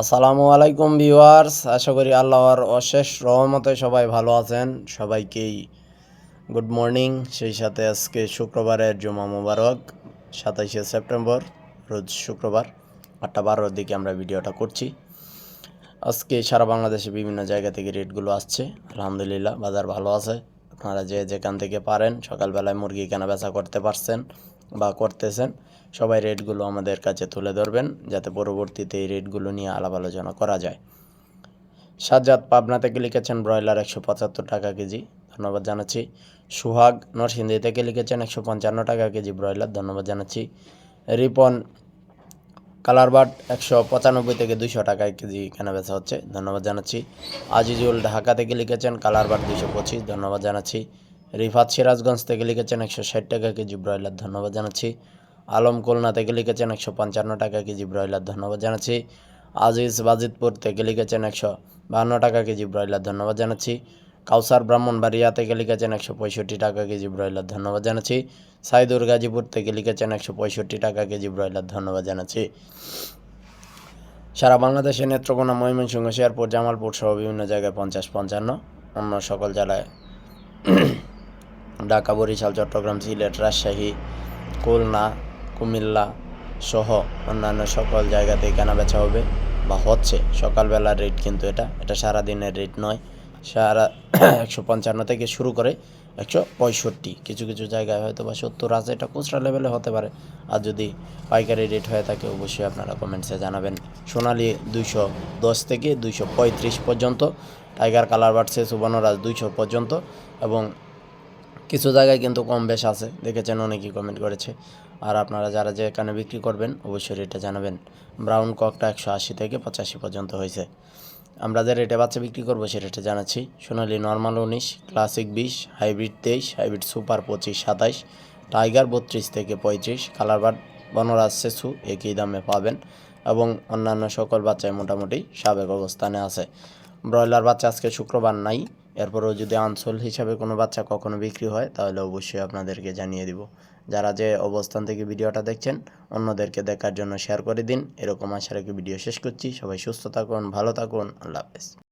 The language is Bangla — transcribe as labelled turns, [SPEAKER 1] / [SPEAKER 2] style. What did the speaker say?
[SPEAKER 1] আসসালামু আলাইকুম ভিউয়ার্স, আশা করি আল্লাহর অশেষ রহমতে সবাই ভালো আছেন। সবাইকেই গুড মর্নিং, সেই সাথে আজকে শুক্রবারের জুমা মুবারক, সাতাইশে সেপ্টেম্বর, রোজ শুক্রবার, আটটা বারোর দিকে আমরা ভিডিওটা করছি। আজকে সারা বাংলাদেশে বিভিন্ন জায়গা থেকে রেটগুলো আসছে, আলহামদুলিল্লাহ, বাজার ভালো আছে। আপনারা যে যেখান থেকে পারেন, সকালবেলায় মুরগি কেনা বেচা করতে পারছেন। বা করতেছেন, সবাই রেটগুলো আমাদের কাছে তুলে ধরবেন যাতে পরবর্তীতে এই রেটগুলো নিয়ে আলাপ আলোচনা করা যায়। সাজ্জাদ পাবনা থেকে লিখেছেন? ব্রয়লার একশো পঁচাত্তর টাকা কেজি। ধন্যবাদ জানাচ্ছি। সুহাগ নরসিংদী থেকে লিখেছেন? একশো পঞ্চান্ন টাকা কেজি ব্রয়লার। ধন্যবাদ জানাচ্ছি। রিপন কালার বাট একশো পঁচানব্বই থেকে দুইশো টাকায় কেজি কেনা বেচা হচ্ছে। ধন্যবাদ জানাচ্ছি। আজিজুল ঢাকা থেকে লিখেছেন? কালার বাট দুইশো পঁচিশ। ধন্যবাদ জানাচ্ছি। রিফাত সিরাজগঞ্জ থেকে লিখেছেন একশো ষাট টাকা কেজি ব্রয়লার ধন্যবাদ জানাচ্ছি। আলম খুলনা থেকে লিখেছেন একশো পঞ্চান্ন টাকা কেজি ব্রয়লার ধন্যবাদ জানাচ্ছি। আজিজ বাজিতপুর থেকে লিখেছেন একশো বাহান্ন টাকা কেজি ব্রয়লার ধন্যবাদ জানাচ্ছি। কাউসার ব্রাহ্মণবাড়িয়া থেকে লিখেছেন একশো পঁয়ষট্টি টাকা কেজি ব্রয়লার ধন্যবাদ জানাচ্ছি। সাইদুর গাজীপুর থেকে লিখেছেন একশো পঁয়ষট্টি টাকা কেজি ব্রয়লার ধন্যবাদ জানাচ্ছি। সারা বাংলাদেশে নেত্রকোনা, ময়মনসিংহ, শেরপুর, জামালপুর সহ বিভিন্ন জায়গায় পঞ্চাশ পঞ্চান্ন। অন্য সকল জেলায় ঢাকা, বরিশাল, চট্টগ্রাম, সিলেট, রাজশাহী, খুলনা, কুমিল্লা সহ অন্যান্য সকল জায়গাতেই কেনা বেচা হবে বা হচ্ছে। সকালবেলার রেট কিন্তু এটা এটা সারা দিনের রেট নয়। সারা একশো পঞ্চান্ন থেকে শুরু করে একশো পঁয়ষট্টি। কিছু কিছু জায়গায় হয়তো বা সত্তর আছে, এটা খুচরা লেভেলে হতে পারে। আর যদি পাইকারি রেট হয়ে থাকে, অবশ্যই আপনারা কমেন্টসে জানাবেন। সোনালি দুইশো দশ থেকে দুইশো পঁয়ত্রিশ পর্যন্ত, টাইগার কালার বাড়ছে সুবর্ণরাজ দুইশো পর্যন্ত এবং কিছু জায়গায় কিন্তু কম বেশ আছে, দেখেছেন অনেকেই কমেন্ট করেছে। আর আপনারা যারা যে এখানে বিক্রি করবেন, অবশ্যই রেটে জানাবেন। ব্রাউন ককটা একশো আশি থেকে পঁচাশি পর্যন্ত হয়েছে। আমরা যে রেটে বাচ্চা বিক্রি করব, সে রেটে জানাচ্ছি। সোনালি নর্মাল উনিশ ক্লাসিক বিশ হাইব্রিড তেইশ হাইব্রিড সুপার পঁচিশ, সাতাইশ টাইগার বত্রিশ থেকে পঁয়ত্রিশ কালার কালারবার্ড বনরাজ সেসু একই দামে পাবেন এবং অন্যান্য সকল বাচ্চায় মোটামুটি সাবেক অবস্থানে আছে। ব্রয়লার বাচ্চা আজকে শুক্রবার নাই। এরপরেও যদি আঞ্চল হিসাবে কোনো বাচ্চা কখনো বিক্রি হয়, তাহলে অবশ্যই আপনাদেরকে জানিয়ে দিব। যারা যে অবস্থান থেকে ভিডিওটা দেখছেন, অন্যদেরকে দেখার জন্য শেয়ার করে দিন। এরকম আশা রেখে ভিডিও শেষ করছি। সবাই সুস্থ থাকুন, ভালো থাকুন। আল্লাহ হাফেজ।